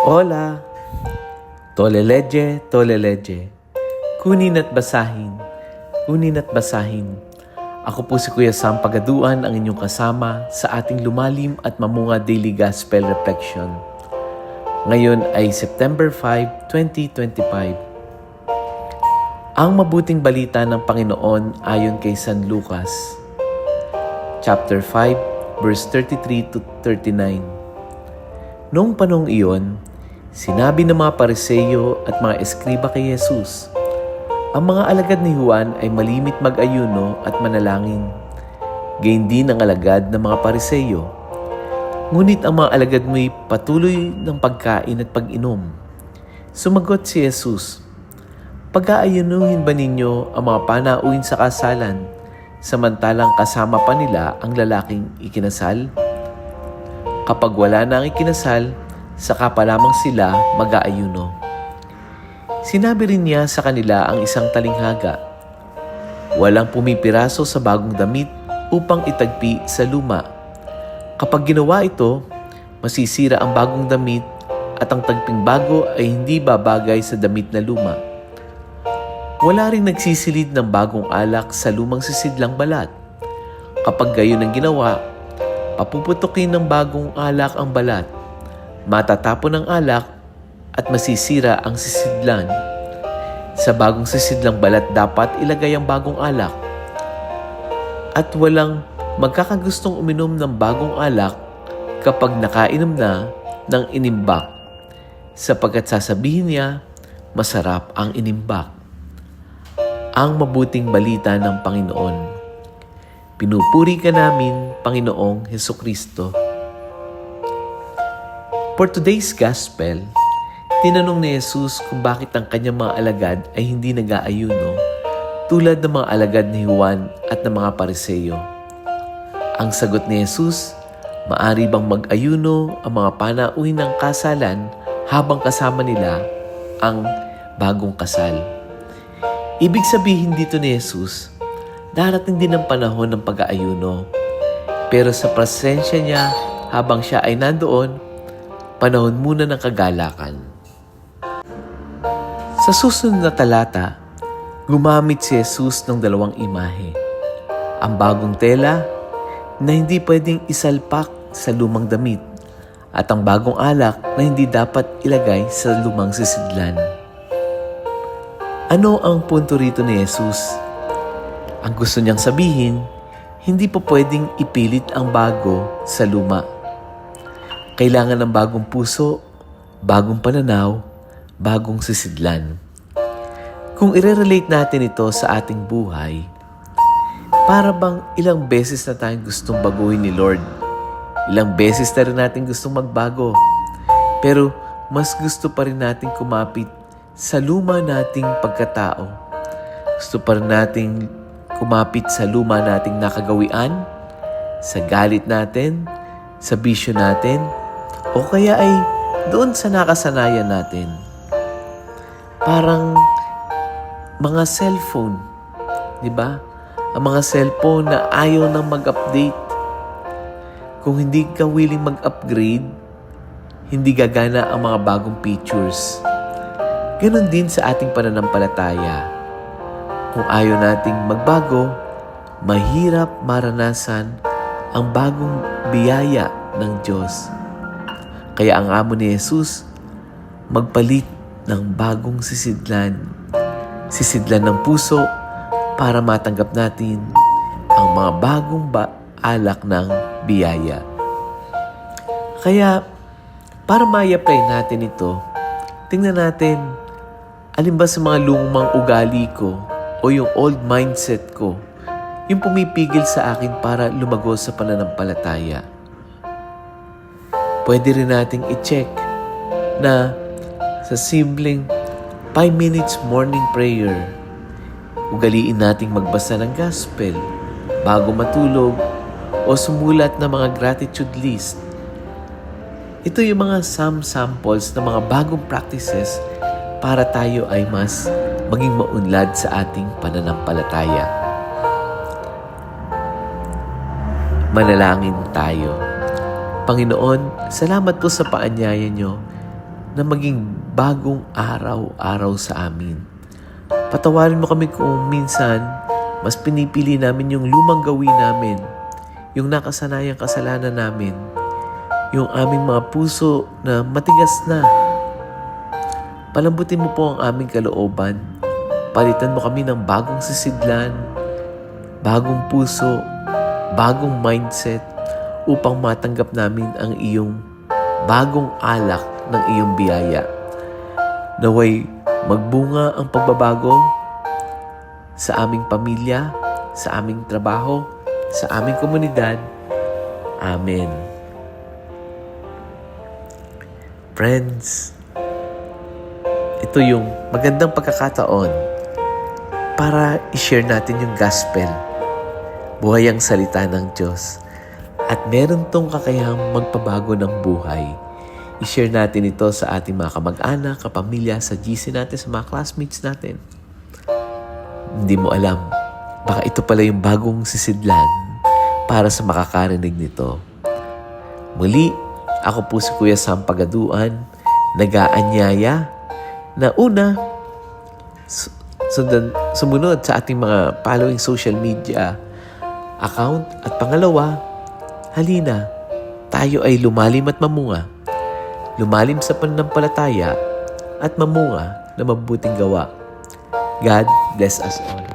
Hola! Toleleje, toleleje. Kunin at basahin. Kunin at basahin. Ako po si Kuya Sam Pagaduan, ang inyong kasama sa ating lumalim at mamunga Daily Gospel Reflection. Ngayon ay September 5, 2025. Ang mabuting balita ng Panginoon ayon kay San Lucas, chapter 5, verse 33 to 39. Noong panong iyon, sinabi ng mga pariseyo at mga eskriba kay Jesus, ang mga alagad ni Juan ay malimit mag-ayuno at manalangin. Gayun din ang alagad ng mga pariseyo. Ngunit ang mga alagad mo'y patuloy ng pagkain at pag-inom. Sumagot si Jesus, Pag-aayunuhin ba ninyo ang mga panauin sa kasalan, samantalang kasama pa nila ang lalaking ikinasal? Kapag wala na ang ikinasal, saka pa lamang sila mag-aayuno. Sinabi rin niya sa kanila ang isang talinghaga, Walang pumipiraso sa bagong damit upang itagpi sa luma. Kapag ginawa ito, masisira ang bagong damit at ang tagping bago ay hindi babagay sa damit na luma. Wala rin nagsisilid ng bagong alak sa lumang sisidlang balat. Kapag gayon ang ginawa, papuputukin ng bagong alak ang balat. Matatapon ang alak at masisira ang sisidlan. Sa bagong sisidlang balat dapat ilagay ang bagong alak. At walang magkakagustong uminom ng bagong alak kapag nakainom na ng inimbak sapagkat sasabihin niya, masarap ang inimbak. Ang mabuting balita ng Panginoon. Pinupuri ka namin, Panginoong Heso Kristo. For today's Gospel, tinanong ni Jesus kung bakit ang kanyang mga alagad ay hindi nag-aayuno tulad ng mga alagad ni Juan at ng mga pariseyo. Ang sagot ni Jesus, maari bang mag-ayuno ang mga panauhin ng kasalan habang kasama nila ang bagong kasal? Ibig sabihin dito ni Jesus, darating din ang panahon ng pag-aayuno. Pero sa presensya niya habang siya ay nandoon, panahon muna ng kagalakan. Sa susunod na talata, gumamit si Jesus ng dalawang imahe. Ang bagong tela na hindi pwedeng isalpak sa lumang damit at ang bagong alak na hindi dapat ilagay sa lumang sisidlan. Ano ang punto rito ni Jesus? Ang gusto niyang sabihin, hindi po pwedeng ipilit ang bago sa luma. Kailangan ng bagong puso, bagong pananaw, bagong sisidlan. Kung i-relate natin ito sa ating buhay, para bang ilang beses na tayong gustong baguhin ni Lord? Ilang beses na rin natin gustong magbago. Pero mas gusto pa rin natin kumapit sa luma nating pagkatao. Gusto pa rin nating kumapit sa luma nating nakagawian, sa galit natin, sa bisyo natin, o kaya ay doon sa nakasanayan natin. Parang mga cellphone, di ba? Ang mga cellphone na ayaw nang mag-update. Kung hindi ka willing mag-upgrade, hindi gagana ang mga bagong features. Ganon din sa ating pananampalataya. Kung ayaw nating magbago, mahirap maranasan ang bagong biyaya ng Diyos. Kaya ang amo ni Jesus, magpalit ng bagong sisidlan. Sisidlan ng puso para matanggap natin ang mga bagong ba- alak ng biyaya. Kaya, para ma-apply natin ito, tingnan natin, alin ba sa mga lumang ugali ko o yung old mindset ko, yung pumipigil sa akin para lumago sa pananampalataya. Pwede rin nating i-check na sa simpleng 5 minutes morning prayer, ugaliin nating magbasa ng gospel bago matulog o sumulat ng mga gratitude list. Ito yung mga some samples ng mga bagong practices para tayo ay mas maging maunlad sa ating pananampalataya. Manalangin tayo. Panginoon, salamat po sa paanyaya nyo na maging bagong araw-araw sa amin. Patawarin mo kami kung minsan mas pinipili namin yung lumang gawin namin, yung nakasanayang kasalanan namin, yung aming mga puso na matigas na. Palambutin mo po ang aming kalooban. Palitan mo kami ng bagong sisidlan, bagong puso, bagong mindset upang matanggap namin ang iyong bagong alak ng iyong biyaya. Naway magbunga ang pagbabago sa aming pamilya, sa aming trabaho, sa aming komunidad. Amen. Friends, ito yung magandang pagkakataon para i-share natin yung gospel. Buhay ang salita ng Diyos. At meron tong kakayahang magpabago ng buhay. I-share natin ito sa ating mga kamag-anak, kapamilya, sa GC natin, sa mga classmates natin. Hindi mo alam, baka ito pala yung bagong sisidlan para sa makakarinig nito. Muli, ako po si Kuya Sam Pagaduan, nag-aanyaya na una, su- sundan, sumunod sa ating mga following social media account at pangalawa, halina, tayo ay lumalim at mamunga. Lumalim sa pananampalataya at mamunga na mabuting gawa. God bless us all.